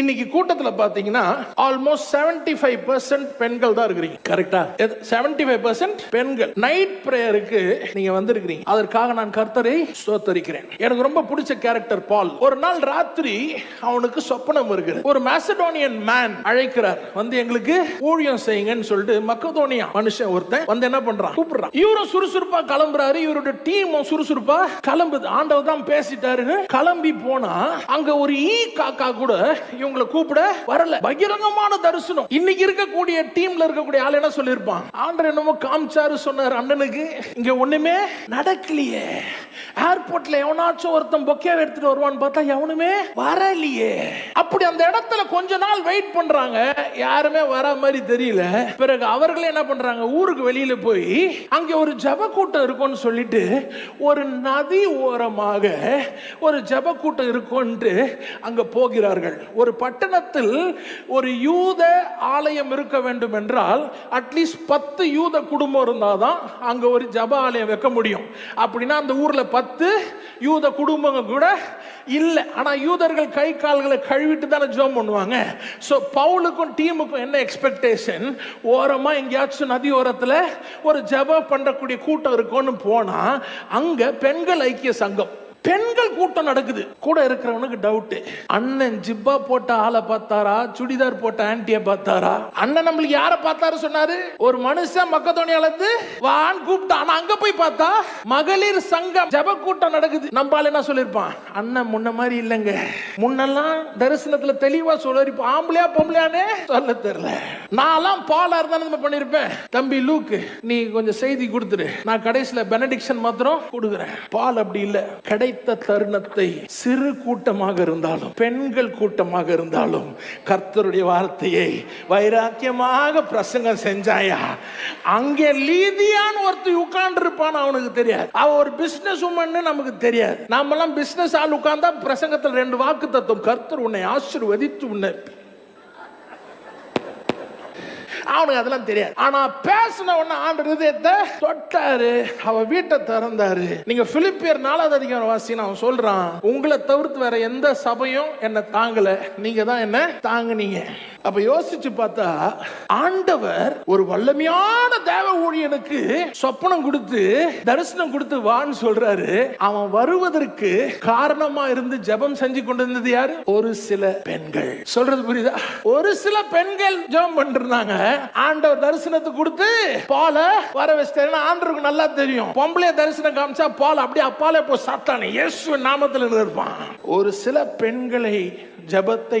இன்னைக்கு கூட்டத்துல பாத்தீங்கன்னா ஆல்மோஸ்ட் 75% ஃபைவ் பர்சன்ட் பெண்கள் தான் இருக்கிறீங்க. கரெக்டா செவன்டி ஃபைவ் பர்சன்ட் பெண்கள். நைட் பிரேயருக்கு நீங்க வந்திருக்கிறீங்க. அதற்காக நான் கர்த்தரை ஸ்தோத்தரிக்கிறேன். எனக்கு ரொம்ப பிடிச்ச கேரக்டர் பால். ஒரு நாள் ராத்திரி அவனுக்கு சொப்பனம் இருக்குது ஒரு மேசடோனியன் மேன் அழைக்கிறார். வந்து எங்களுக்கு ஊழியம் செய்யுங்கன்னு சொல்லிட்டு மக்கதோனியா மனுஷன் ஒருத்தன் வந்து என்ன பண்றான்? கூப்பிடுறான். இவரும் சுறுசுறுப்பா கிளம்புறாரு. இவரோட டீமும் சுறுசுறுப்பா கிளம்புது. ஆண்டவர் தான் பேசிட்டாருன்னு கிளம்பி போனா அங்க ஒரு ஈ காக்கா கூட இவங்களை கூப்பிட வரல. பகிரங்கமான தரிசனம். இன்னைக்கு இருக்கக்கூடிய டீம்ல இருக்கக்கூடிய ஆள் என்ன சொல்லியிருப்பான்? ஆண்டர் என்னமோ காமிச்சாரு சொன்னார் அண்ணனுக்கு இங்க ஒண்ணுமே நடக்கலையே. ஏர்போர்ட்ல எவனாச்சும் ஒருத்தன் பொக்கே எடுத்துட்டு வருவான்னு பார்த்தா எவனுமே வரலையே. அப்படி அந்த இடத்துல கொஞ்ச நாள் வெயிட் பண்றாங்க. யாருமே வர மாதிரி தெரியல. பிறகு அவர்களே என்ன பண்றாங்க? ஊருக்கு வெளியில போய் அங்க ஒரு ஜப கூட்டம் இருக்கும்னு சொல்லிட்டு ஒரு நதி ஓரமாக ஒரு ஜப கூட்டம் இருக்கும்ட்டு அங்க போகிறார்கள். ஒரு பட்டணத்தில் ஒரு யூத ஆலயம் இருக்க வேண்டும் என்றால் அட்லீஸ்ட் பத்து யூத குடும்பம் இருந்தாதான் அங்க ஒரு ஜப ஆலயம் வைக்க முடியும். அப்படின்னா அந்த ஊர்ல பத்து யூத குடும்பங்கள் கூட இல்லை. ஆனால் யூதர்கள் கை கால்களை கழுவிட்டு தானே ஜோம் பண்ணுவாங்க. ஸோ பவுலுக்கும் டீமுக்கும் என்ன எக்ஸ்பெக்டேஷன் ஓரமாக எங்கேயாச்சும் நதி ஓரத்தில் ஒரு ஜெபம் பண்ணக்கூடிய கூட்டம் இருக்கும்னு போனால் அங்கே பெண்கள் ஐக்கிய சங்கம். பெண்கள் கூட்டம் நடக்குது. கூட இருக்கிறவனுக்கு டவுட் அண்ணன் ஜிப்பா போட்ட ஆளை பார்த்தாரா? சுடிதார் போட்ட ஆன்டிய பார்த்தாரா? அண்ணன் நம்மளுக்கு யார பார்த்தாரு சொன்னாரு? ஒரு மனுஷன் மக்கத்தோணியால இருந்து வான்னு கூப்பிட்டா ஆனா அங்க போய் பார்த்தா மகளிர் சங்கம் ஜப கூட்டம் நடக்குது. நம்பால என்ன சொல்லிருப்பான் அண்ணன் முன்ன மாதிரி இல்லைங்க. முன்னெல்லாம் தரிசனத்துல தெளிவா சொல்லிருப்பான் ஆம்பளையா பொம்பளையானே சொல்ல தெரியல. நான்லாம் பாலா இருந்தா நம்ம பண்ணிருப்பேன் தம்பி லூக்கு நீ கொஞ்சம் செய்தி கொடுத்துரு. நான் கடைசியில பெனடிக்ஷன் மாத்திரம் கொடுக்குறேன். பால் அப்படி இல்லை. கடை கிடைத்த தருணத்தை சிறு கூட்டமாக இருந்தாலும் பெண்கள் கூட்டமாக இருந்தாலும் கர்த்தருடைய வார்த்தையை வைராக்கியமாக பிரசங்கம் செஞ்சாயா? அங்கே லீதியான்னு ஒருத்தர் உட்கார்ந்து இருப்பான் அவனுக்கு தெரியாது. அவ ஒரு பிசினஸ் உமன்னு நமக்கு தெரியாது. நாமெல்லாம் பிசினஸ் ஆள் உட்கார்ந்தா பிரசங்கத்தில் ரெண்டு வாக்கு தத்துவம் கர்த்தர் உன்னை ஆசிர்வதித்து உன்னை அவனுக்கு அதெல்லாம் தெரியாது. ஆனா பேசின உடனே ஆண்டு ஹிருதயத்தை தொட்டாரு. அவ வீட்டை திறந்தாரு. நீங்க பிலிப்பியர் நாலாவது அதிகாரம் வாசின்னு அவன் சொல்றான் உங்களை தவிர்த்து வேற எந்த சபையும் என்ன தாங்கல. நீங்க தான் என்ன தாங்குனீங்க. அப்ப யோசிச்சு பார்த்தா ஆண்டவர் ஒரு வல்லமையான தேவ ஊழியனுக்கு சொப்பனம் கொடுத்து தரிசனம் கொடுத்து வான்னு சொல்றாரு. அவன் வருவதற்கு காரணமா இருந்து ஜெபம் செஞ்சு கொண்டு இருந்தது யாரு? ஒரு சில பெண்கள். சொல்றது புரியுதா? ஒரு சில பெண்கள் ஜெபம் பண்ணிருந்தாங்க ஆண்டவர் தரிசனத்தை கொடுத்து பால வர வச்சிட்டாருன்னு ஆண்டவருக்கு நல்லா தெரியும். பொம்பளைய தரிசனம் காமிச்சா பால் அப்படியே அப்பாலே போ சாத்தானே இயேசு நாமத்தில் இருப்பான். ஒரு சில பெண்களை ஜெபத்தை